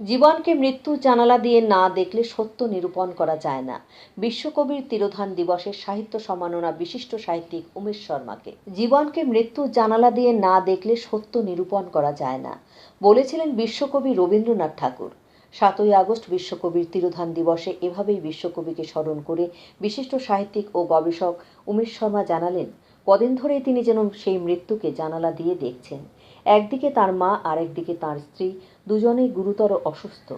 জীবনকে মৃত্যু জানালা দিয়ে না দেখলে সত্য নিরূপণ করা যায় না। বিশ্বকবির তিরোধান দিবসের সাহিত্য সম্মাননা বিশিষ্ট সাহিত্যিক উমেশ শর্মাকে। জীবনকে মৃত্যু জানালা দিয়ে না দেখলে সত্য নিরূপণ করা যায় না, বলেছিলেন বিশ্বকবি রবীন্দ্রনাথ ঠাকুর। সাতই আগস্ট বিশ্বকবির তিরোধান দিবসে এভাবেই বিশ্বকবিকে স্মরণ করে বিশিষ্ট সাহিত্যিক ও গবেষক উমেশ শর্মা জানালেন, কদিন ধরেই তিনি যেন সেই মৃত্যুকে জানালা দিয়ে দেখছেন। একদিকে তার মা আর একদিকে তার স্ত্রী, দুজনেই গুরুতর অসুস্থ।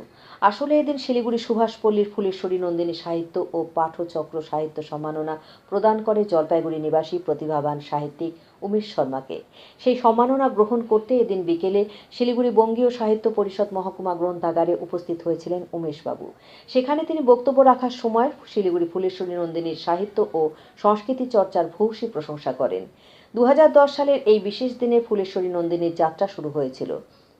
আসলে এদিন শিলিগুড়ি সুভাষপল্লীর ফুলেশ্বরী নন্দিনী সাহিত্য ও পাঠচক্র সাহিত্য সম্মাননা প্রদান করে জলপাইগুড়ি নিবাসী প্রতিভাবান সাহিত্যিক উমেশ শর্মাকে। সেই সম্মাননা গ্রহণ করতে এদিন বিকেলে শিলিগুড়ি বঙ্গীয় সাহিত্য পরিষদ মহকুমা গ্রন্থাগারে উপস্থিত হয়েছিলেন উমেশবাবু সেখানে তিনি বক্তব্য রাখার সময় শিলিগুড়ি ফুলেশ্বরী নন্দিনীর সাহিত্য ও সংস্কৃতি চর্চার ভূয়সী প্রশংসা করেন। দশ সালের এই বিশেষ দিনে ফুলেশ্বরী নন্দিনীর যাত্রা শুরু হয়েছিল।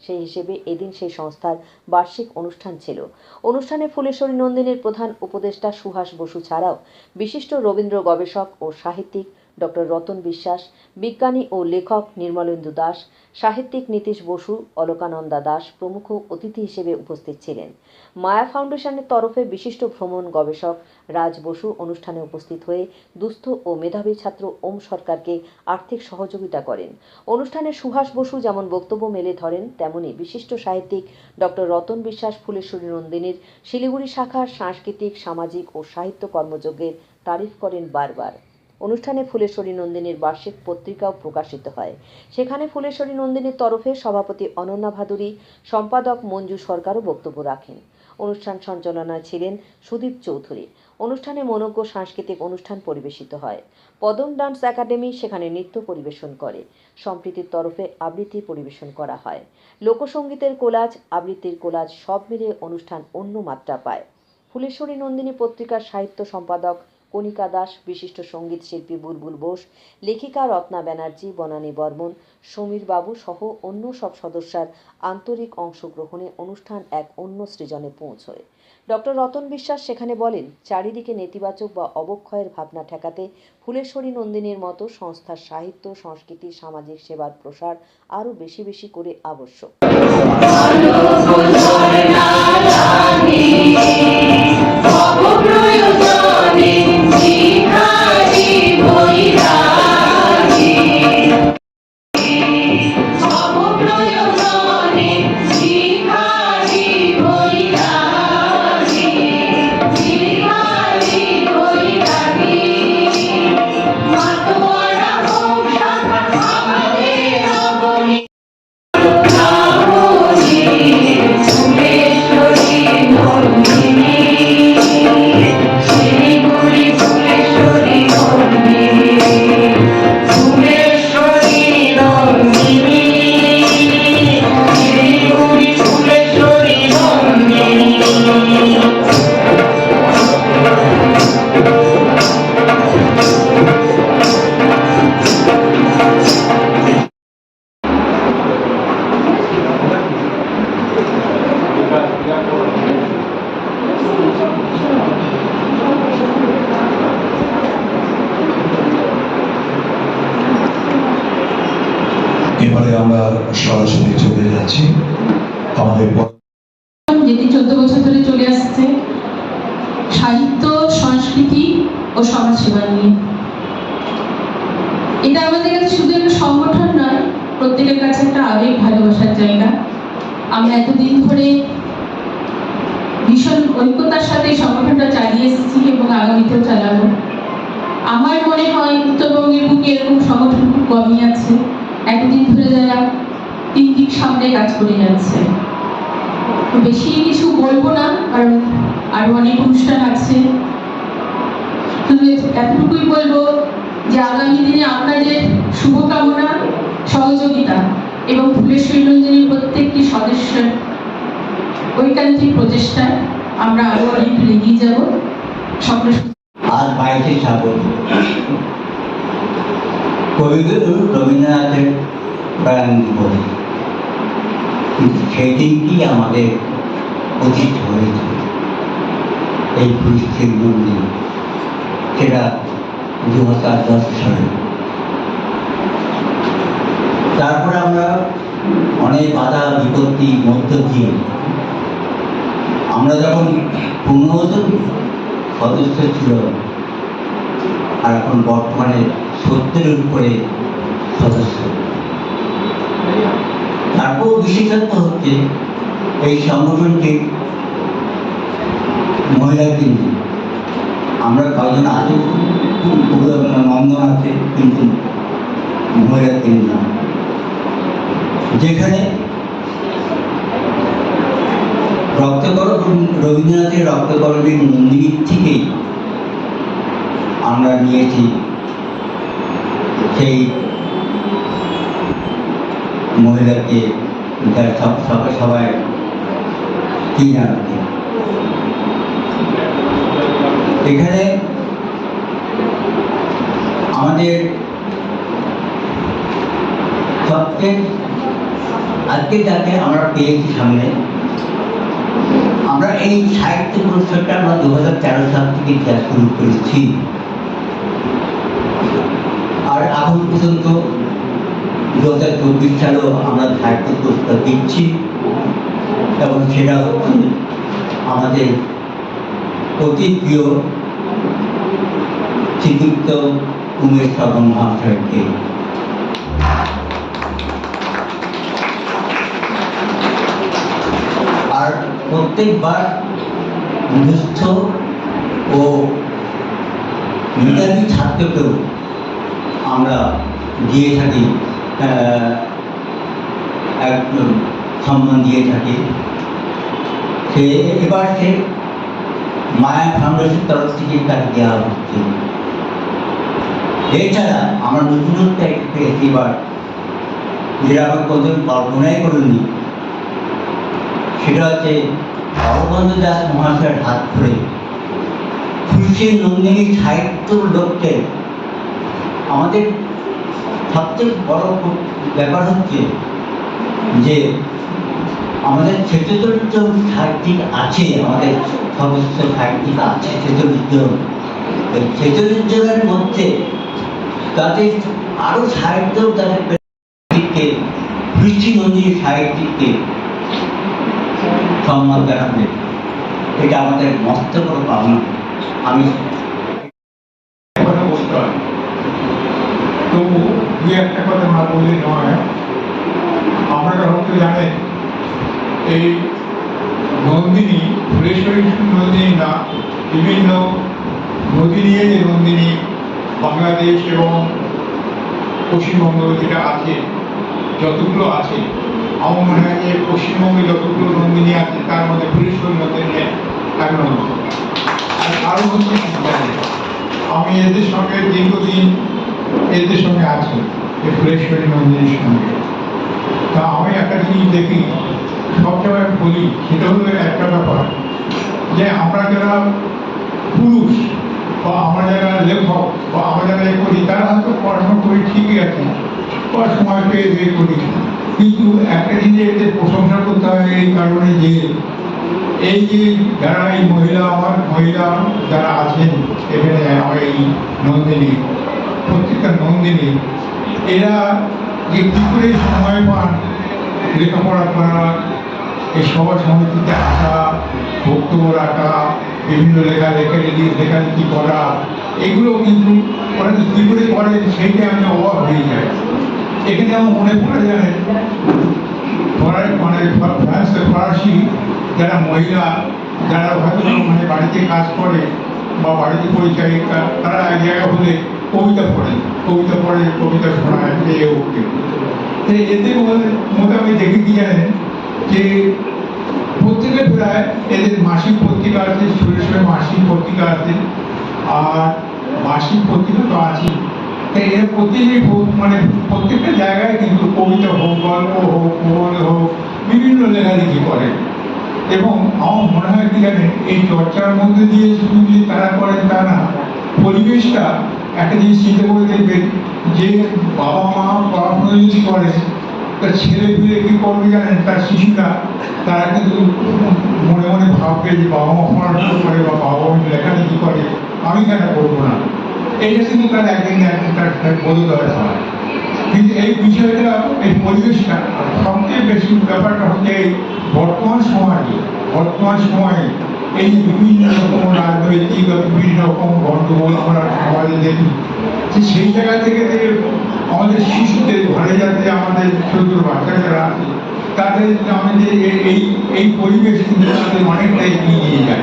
সেই হিসেবে এদিন সেই সংস্থার বার্ষিক অনুষ্ঠান ছিল। অনুষ্ঠানে ফুলেশ্বরী নন্দিনীর প্রধান উপদেষ্টা সুহাস বসু ছাড়াও বিশিষ্ট রবীন্দ্র গবেষক ও সাহিত্যিক ডক্টর রতন বিশ্বাস, বিজ্ঞানী ও লেখক নির্মলেন্দু দাস, সাহিত্যিক নীতিশ বসু, অলকানন্দা দাস প্রমুখ অতিথি হিসেবে উপস্থিত ছিলেন। মায়া ফাউন্ডেশনের তরফে বিশিষ্ট ভ্রমণ গবেষক রাজ বসু অনুষ্ঠানে উপস্থিত হয়ে দুস্থ ও মেধাবী ছাত্র ওম সরকারকে আর্থিক সহযোগিতা করেন। অনুষ্ঠানে সুভাষ বসু যেমন বক্তব্য মেলে ধরেন, তেমনি বিশিষ্ট সাহিত্যিক ডক্টর রতন বিশ্বাস ফুলেশ্বরী নন্দিনীর শিলিগুড়ি শাখার সাংস্কৃতিক, সামাজিক ও সাহিত্য কর্মযজ্ঞের তারিফ করেন বারবার। অনুষ্ঠানে ফুলেশ্বরী নন্দিনীর বার্ষিক পত্রিকাও প্রকাশিত হয়। সেখানে ফুলেশ্বরী নন্দিনীর তরফে সভাপতি অনন্যা ভাদুরী, সম্পাদক মঞ্জু সরকারও বক্তব্য রাখেন। অনুষ্ঠান সঞ্চালনায় ছিলেন সুদীপ চৌধুরী। অনুষ্ঠানে মনজ্ঞ সাংস্কৃতিক অনুষ্ঠান পরিবেশিত হয়। পদম ডান্স একাডেমি সেখানে নৃত্য পরিবেশন করে। সম্প্রীতির তরফে আবৃত্তি পরিবেশন করা হয়। লোকসঙ্গীতের কোলাজ, আবৃত্তির কোলাজ সব মিলিয়ে অনুষ্ঠান অন্য মাত্রা পায়। ফুলেশ্বরী নন্দিনী পত্রিকার সাহিত্য সম্পাদক কণিকা দাস, বিশিষ্ট সংগীত শিল্পী বুলবুল বোস, লেখিকা রত্না ব্যানার্জি, বনানী বর্মন, সমীর বাবু সহ অন্য সব সদস্যার আন্তরিক অংশগ্রহণে অনুষ্ঠান এক অন্য সৃজনে পৌঁছয়। ডক্টর রতন বিশ্বাস সেখানে বলেন, চারিদিকে নেতিবাচক বা অবক্ষয়ের ভাবনা ঠেকাতে ফুলেশ্বরী নন্দিনীর মতো সংস্থার সাহিত্য, সংস্কৃতি, সামাজিক সেবার প্রসার আরও বেশি বেশি করে আবশ্যক। এবারে আমরা সরাসরি চলে যাচ্ছি। আমাদের যেটি চোদ্দ বছর ধরে চলে আসছে, সাহিত্য, সংস্কৃতি ও সমাজসেবা নিয়ে। এটা আমাদের কাছে শুধু একটা সংগঠন নয়, প্রত্যেকের কাছে একটা আবেগ, ভালোবাসার জায়গা। আমরা এতদিন ধরে ভীষণ ঐক্যতার সাথে সংগঠনটা চালিয়ে এসেছি এবং আগামীতেও চালাবো। আমার মনে হয় উত্তরবঙ্গের বুকে এরকম সংগঠন খুব কমই আছে। ধরে তিন দিক সামনে কাজ করে যাচ্ছে। বেশি কিছু বলব না, কারণ আরও অনেক অনুষ্ঠান আছে। এতটুকুই বলব যে আগামী দিনে আপনাদের শুভকামনা, সহযোগিতা এবং ফুলেশ্বরী রঞ্জনীর প্রত্যেকটি সদস্যের ঐকান্তিক প্রচেষ্টায় আমরা আরও অনেক এগিয়ে যাব। আর শ্রাবণ কবিগুরু রবীন্দ্রনাথের প্রয়াণ দিবস কিন্তু সেই দিনটি আমাদের অতীত হয়েছে এই পুলিশের মন্দির সেটা দু হাজার দশ সালে। তারপরে আমরা অনেক বাধা বিপত্তির মধ্য দিয়ে, আমরা যখন জন সদস্য ছিল, আর এখন বর্তমানে সত্তরের উপরে সদস্য। তারপর বিশেষত্ব হচ্ছে এই সংগঠনটি মহিলা কিন্তু আমরা কয়জন আজও নন্দন আছে, কিন্তু মহিলা না। যেখানে রক্তকর রবীন্দ্রনাথের রক্তকরণের মন্দির থেকেই আমরা নিয়েছি সেই মহিলাকে সবাই সবাই কি জানাতে এখানে আমাদের সবচেয়ে আজকে যাকে আমরা পেয়েছি সামনে, আমরা এই সাহিত্য পুরস্কারটা আমরা দু হাজার তেরো সাল থেকে দেওয়া শুরু করেছি। আর এখন পর্যন্ত দু হাজার চব্বিশ সালেও আমরা সাহিত্য পুরস্কার দিচ্ছি। এবং সেটা হচ্ছে আমাদের অতি প্রিয় শ্রীযুক্ত উমেশ শ্রবণ মহাশয়কে। আর প্রত্যেকবার দুস্থ ও মেধাবী ছাত্রকেও আমরা দিয়ে থাকি। এক সম্মান দিয়ে থাকে। সে এবার সে মায়া ফাউন্ডেশন তরফ থেকে তাকে দেওয়া হচ্ছে। এছাড়া আমার নতুনত্ব এবার যেটা আমার কোনদিন কল্পনাই করিনি সেটা হচ্ছে অরবন্দ দাস মহাশয়ের হাত ধরে খুশি নন্দিনী সাহিত্য লোককে আমাদের সবচেয়ে বড় ব্যাপার হচ্ছে যে আমাদের ছেচল্লিশ সাহিত্যিক আছে, আমাদের সমস্ত সাহিত্যিক আছে ছেচল্লিশ জন মধ্যে তাদের আরও সাহিত্য তাদের সাহিত্যিককে সাহিত্যিককে সম্মান জানাবে। এটা আমাদের মস্ত বড় পাওনা আমি তবু দু একটা কথা না বললে নয়, আপনারা হয়তো জানেন, এই নন্দিনী ফুলেশ্বরী নন্দিনী না, বিভিন্ন নদী নিয়ে যে নন্দিনী, বাংলাদেশ এবং পশ্চিমবঙ্গ যেটা আছে, যতগুলো আছে, আমার মনে হয় যে পশ্চিমবঙ্গে যতগুলো নন্দিনী আছে, তার মধ্যে ফুলেশ্বরী নন্দিনী এক নম্বর আর আরও হচ্ছে আমি এদের সঙ্গে দীর্ঘদিন এদের সঙ্গে আছে, এই ফুলেশ্বরী মন্দিরের সঙ্গে। তা আমি একটা জিনিস দেখি সবসময় বলি সেটা হলো একটা ব্যাপার যে আমরা যারা পুরুষ বা আমরা যারা লেখক বা আমরা যারা এ করি, তারা হয়তো পড়াশোনা করি ঠিকই আছে, বা সময় পেয়ে এ করি। কিন্তু একটা জিনিস এদের প্রশংসা করতে হয় এই কারণে যে এই যে যারা এই মহিলা আমার মহিলা যারা আছেন, এখানে আমার এই নন্দিনী প্রত্যেকটা নন্দিনী, এরা যে কী করে সময় পান, লেখাপড়া করা, এই সভা সমিতিতে আসা, বক্তব্য রাখা, বিভিন্ন লেখা লেখা লেখালেখি করা, এগুলো কিন্তু যে কী করে করে সেইটা আমি অবাক হয়ে যায় এখানে আমার মনে পড়ে জানেন মানে ফ্রান্স ফরাসি যারা মহিলা, যারা হয়তো মানে বাড়িতে কাজ করে বা বাড়িতে পরিচারিকা, তারা এক জায়গা হলে কবিতা পড়ে কবিতা পড়ে, কবিতা শোনায় এই ওকে এদের মধ্যে- আমি দেখে কি জানেন যে প্রত্যেকে প্রায় এদের মাসিক পত্রিকা আছে সুরে সুরে মাসিক পত্রিকা আছে, আর মাসিক পত্রিকা তো আছে তাই এরা হোক মানে প্রত্যেকটা জায়গায় কিন্তু কবিতা হোক, গল্প হোক প্রবন্ধ হোক, বিভিন্ন লেখালেখি করে এবং আমার মনে হয় কি জানেন, এই চর্চার মধ্যে দিয়ে শুধু যে তারা করেন তা না, পরিবেশটা একটা জিনিস চিন্তা করে দেখবেন যে বাবা মা পড়াশোনা যদি করে, তার ছেলে পিলে কি করবে জানেন? তার শিশুরা তারা কিন্তু মনে মনে ভাববে যে বাবা মা পড়াশোনা করে বা বাবা মা লেখালেখি করে। আমি কেন করব না? এটা কিন্তু তার একদিন একদিন তার বোধোদয় হয় কিন্তু এই বিষয়টা, এই পরিবেশটা সবচেয়ে বেশি ব্যাপারটা হচ্ছে এই বর্তমান সমাজে বর্তমান সময়ে এই বিভিন্ন রকম রাজনৈতিক বা বিভিন্ন রকম গণ্ডগোল আমরা সমাজে দেখি। যে সেই জায়গা থেকে আমাদের শিশুদের ঘরে যাতে আমাদের ছোট বাচ্চা যারা তাদের আমাদের এই- এই পরিবেশ কিন্তু তাদের অনেকটা এগিয়ে যায়।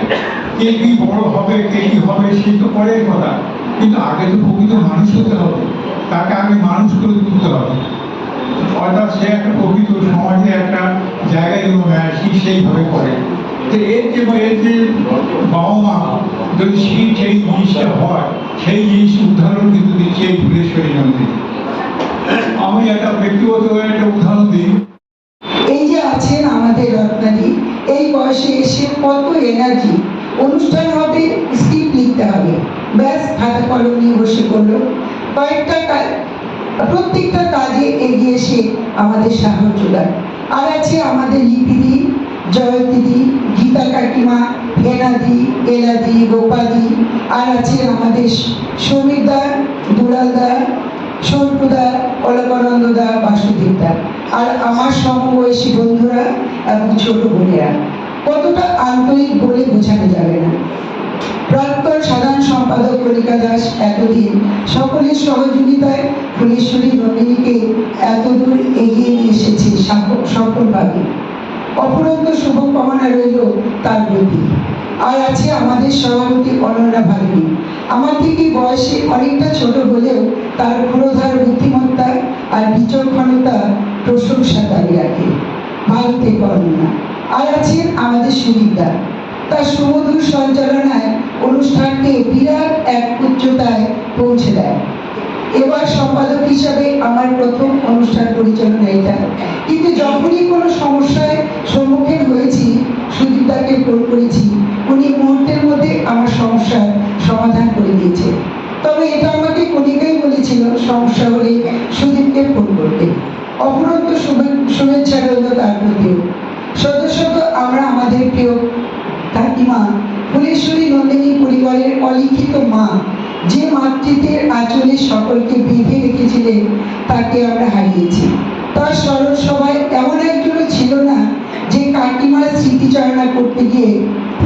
কে কি বড় হবে, কে কি হবে, সে তো পরের কথা। কিন্তু আগে তো প্রকৃত মানুষ হতে হবে। তাকে আগে মানুষ করে তুলতে হবে। অর্থাৎ সে একটা প্রকৃত সমাজে একটা জায়গায় যেন সে সেইভাবে করে। তো এর যে এর যে বাবা মা যদি সেই সেই জিনিসটা হয়, সেই জিনিস উদাহরণ কিন্তু দিচ্ছে এই ফুলেশ্বরী নন্দী আমি একটা ব্যক্তিগত একটা উদাহরণ দিই। এই যে আছেন আমাদের রত্নাদি, এই বয়সে এসে কত এনার্জি অনুষ্ঠান হবে স্ক্রিপ্ট লিখতে হবে। ব্যাস খাতা কলম নিয়ে বসে পড়ল। কয়েকটা প্রত্যেকটা কাজে এগিয়ে এসে আমাদের সাহায্য দেয় আর আছে আমাদের লিপিদি জয়দিদি গীতা কাকিমা, হেনাদি এলাদি গোপাদি, আর আছে আমাদের সমীরদা, দুলালদা সর্বদা অলকানন্দদা, বাসুদেবদা। আর আমার সমবয়সী বন্ধুরা এবং ছোট বোনেরা, কতটা আন্তরিক বলে বোঝানো যাবে না। প্রাক্তন সাধারণ সম্পাদক কলিকা দাস এতদিন সকলের সহযোগিতায় ফুলেশ্বরী নন্দিনীকে এতদূর এগিয়ে নিয়ে এসেছে সাফ- সফলভাবে অপরন্ত শুভকামনা রইল তার প্রতি। আর আছে আমাদের সভাপতি অনন্যা ভাগ্নি। আমার থেকে বয়সে অনেকটা ছোট হলেও তার ক্ষুরধার, বুদ্ধিমত্তা আর বিচক্ষণতা প্রশংসা দাঁড়িয়ে রাখে। ভারতে অনন্যা আর আছেন আমাদের সুবিধা। তার সুমধুর সঞ্চালনায় অনুষ্ঠানকে বিরাট এক উচ্চতায় পৌঁছে দেয়। এবার সম্পাদক হিসাবে আমার প্রথম অনুষ্ঠান পরিচালনা এটা। কিন্তু যখনই কোনো সমস্যায় সম্মুখীন হয়েছি, সুদীপদাকে ফোন করেছি, উনি মুহূর্তের মধ্যে আমার সমস্যার সমাধান করে দিয়েছে। তবে এটা আমাকে কণিকাই বলেছিল, সমস্যা হলে সুদীপকে ফোন করতে অপরন্ত শুভে- শুভেচ্ছা রইল তার প্রতিও সদস্যত আমরা আমাদের প্রিয় কাকিমা, ফুলেশ্বরী নন্দিনী পরিবারের অলিখিত মা যে মাতৃত্বের আঁচলে সকলকে বেঁধে রেখেছিলেন, তাকে আমরা হারিয়েছি। তার স্মরণ সভায় এমন একজনও ছিল না যে কাকিমার স্মৃতিচারণা করতে গিয়ে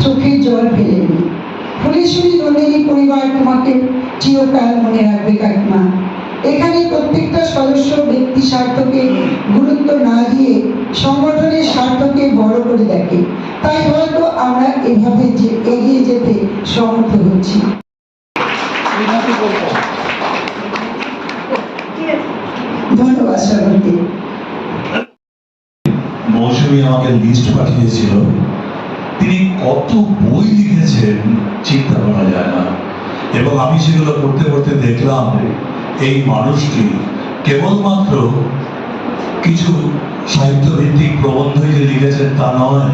চোখের জল ফেলেনি। ফুলেশ্বরী নন্দিনী পরিবার তোমাকে চিরকাল মনে রাখবে কাকিমা। এখানে প্রত্যেকটা সদস্য ব্যক্তি স্বার্থকে গুরুত্ব না দিয়ে সংগঠনের স্বার্থকে বড় করে দেখে। তাই হয়তো আমরা এভাবে যে এগিয়ে যেতে সমর্থ হচ্ছি। ধন্যবাদ সবাইকে মৌসুমী আমাকে লিস্ট পাঠিয়েছিল। তিনি কত বই লিখেছেন চিন্তা করা যায় না। এবং আমি সেগুলো পড়তে পড়তে দেখলাম এই মানুষটি কেবলমাত্র কিছু সাহিত্যভিত্তিক প্রবন্ধই যে লিখেছেন তা নয়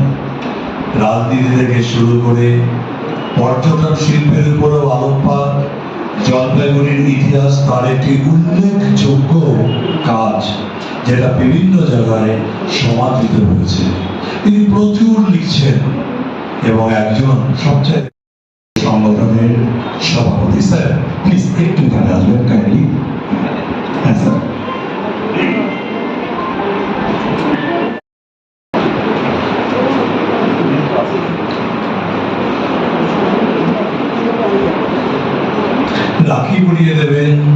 রাজনীতি থেকে শুরু করে পর্যটন শিল্পের উপরেও আলোকপাত জলপাইগুড়ির ইতিহাস তার একটি উল্লেখযোগ্য কাজ, যেটা বিভিন্ন জায়গায় সমাদৃত হয়েছে। তিনি প্রচুর লিখছেন এবং একজন সবচেয়ে সংগঠনের সভাপতি। স্যার প্লিজ একটু এখানে আসবেন কাইন্ডলি হ্যাঁ স্যার। রাখি পরিয়ে দেবেন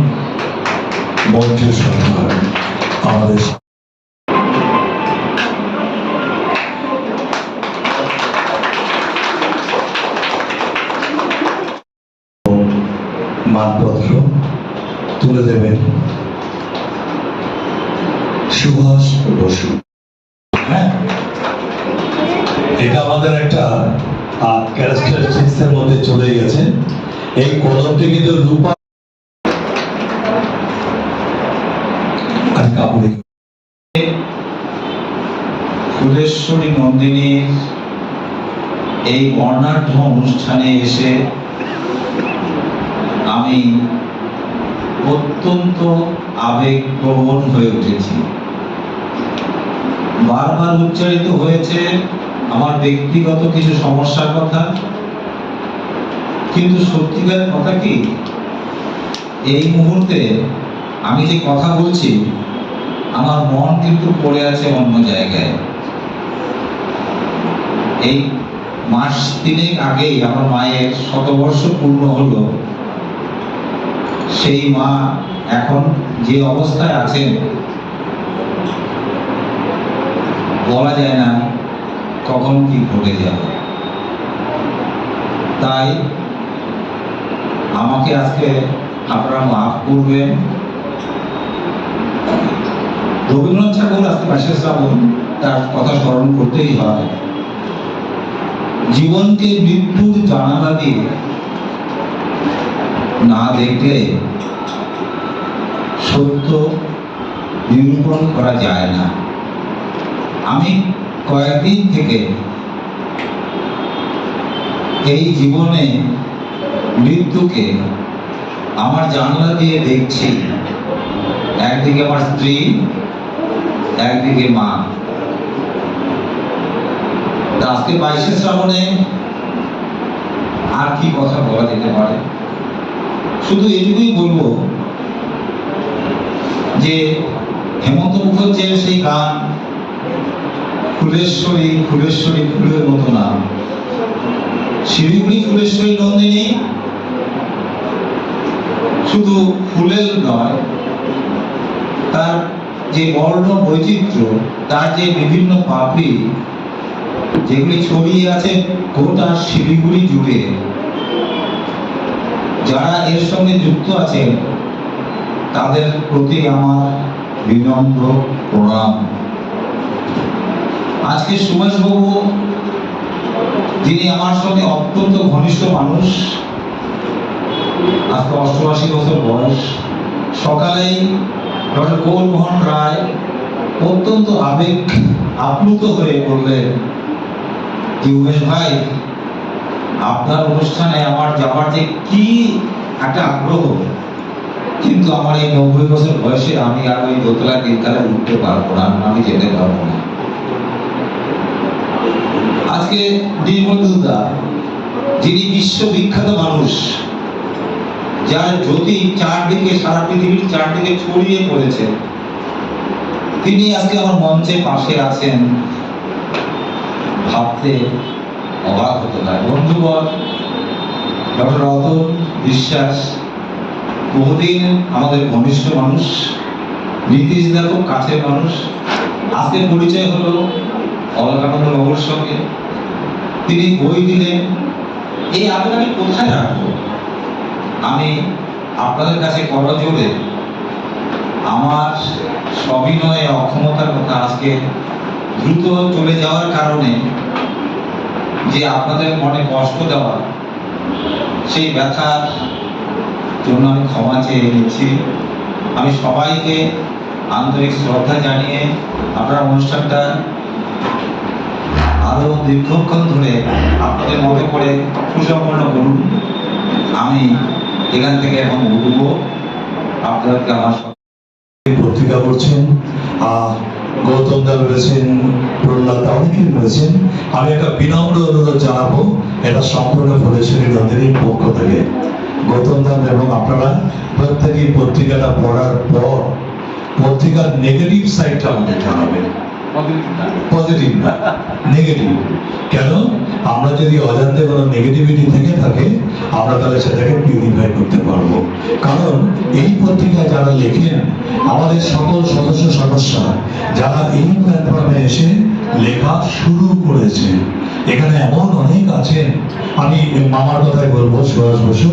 এই কলমটি কিন্তু রূপা ফুলেশ্বরী নন্দিনীর এই বর্ণাঢ্য অনুষ্ঠানে এসে আমি অত্যন্ত আবেগপ্রবণ হয়ে উঠেছি। বারবার উচ্চারিত হয়েছে আমার ব্যক্তিগত কিছু সমস্যার কথা। কিন্তু সত্যিকার কথা কি? এই মুহূর্তে আমি যে কথা বলছি, আমার মন কিন্তু পড়ে আছে অন্য জায়গায়। এই মাস তিনেক আগেই আমার মায়ের শতবর্ষ পূর্ণ হলো। সেই মা এখন যে অবস্থায় আছেন, বলা যায় না কখন কি ঘটে যাবে। তাই আমাকে আজকে আপনারা মাফ করবেন। রবীন্দ্রনাথ ঠাকুর আজকে বাইশে শ্রাবণ, তার কথা স্মরণ করতেই হয়। জীবনকে মৃত্যুর জানালা দিয়ে না দেখলে সত্য নিরূপণ করা যায় না। আমি কয়েকদিন থেকে এই জীবনে মৃত্যুকে আমার জানলা দিয়ে দেখছি। একদিকে আমার স্ত্রী, একদিকে মা। আজকে বাইশে শ্রাবণে আর কি কথা বলা যেতে পারে? শুধু এটুকুই বলব যে হেমন্ত মুখোপাধ্যায়ের সেই গান, ফুলেশ্বরী ফুলেশ্বরী, ফুলের মতো নাম। শিলিগুড়ি ফুলেশ্বরী নন্দিনী শুধু ফুলের নয়, তার যে বর্ণ বৈচিত্র্য তার যে বিভিন্ন পাপড়ি, যেগুলি ছড়িয়ে আছে গোটা শিলিগুড়ি জুড়ে, যারা এর সঙ্গে যুক্ত আছেন, তাদের প্রতি আমার বিনম্র প্রণাম। আজকে সুভাষবাবু, যিনি আমার সঙ্গে অত্যন্ত ঘনিষ্ঠ মানুষ আজকে অষ্টআশি বছর বয়স। সকালেই ডক্টর গৌরমোহন রায় অত্যন্ত আবেগ আপ্লুত হয়ে বললেন যে উমেশ ভাই, আপনার অনুষ্ঠানে আমার যাওয়ার যে কি একটা আগ্রহ। কিন্তু আমার এই নব্বই বছর বয়সে আমি আর ওই দোতলা তিনতলা উঠতে পারব না, আমি যেতে পারব না। আজকে নির্মলদা যিনি বিশ্ববিখ্যাত মানুষ যার জ্যোতি চারদিকে, সারা পৃথিবীর চারদিকে ছড়িয়ে পড়েছে। তিনি আজকে আমার মঞ্চে পাশে আছেন। ভাবতে অবাক হতে হয়। বন্ধুবর ডক্টর রতন বিশ্বাস, বহুদিন আমাদের ঘনিষ্ঠ মানুষ, নীতিশ দা খুব কাছের মানুষ। আজকে পরিচয় হলো অলকানন্দ বাবুর সঙ্গে। তিনি বই দিলেন। এই আবেগ আমি কোথায় রাখব? আমি আপনাদের কাছে করজোরে আমার সবিনয়ে অক্ষমতার কথা আজকে দ্রুত চলে যাওয়ার কারণে যে আপনাদের মনে কষ্ট দেওয়া, সেই ব্যথার জন্য আমি ক্ষমা চেয়ে নিচ্ছি আমি সবাইকে আন্তরিক শ্রদ্ধা জানিয়ে আপনার অনুষ্ঠানটা আরও দীর্ঘক্ষণ ধরে আপনাদের মতো করে সুসম্পন্ন করুন। আমি এখান থেকে এখন উঠবো আপনাদেরকে আমার পত্রিকা করছেন গৌতম দা রয়েছেন, প্রহ্লাদ দা অনেকেই রয়েছেন। আমি একটা বিনম্র অনুরোধ জানাব, এটা সম্পূর্ণ ফুলেশ্বরী নন্দিনীর পক্ষ থেকে। গৌতম দা এবং আপনারা প্রত্যেকেই পত্রিকাটা পড়ার পর, পত্রিকার নেগেটিভ সাইডটা আমাদের জানাবেন। পজিটিভ না নেগেটিভ কেন? আমরা যদি অজান্তে কোনো নেগেটিভিটি থেকে থাকে, আমরা তাহলে সেটাকে পিউরিফাই করতে পারব। কারণ এই পত্রিকায় যারা লেখেন, আমাদের সকল সদস্য সদস্যরা, যারা এই প্ল্যাটফর্মে এসে লেখা শুরু করেছে, এখানে এমন অনেক আছেন। আমি মামার কথাই বলব, সুভাষ বসু।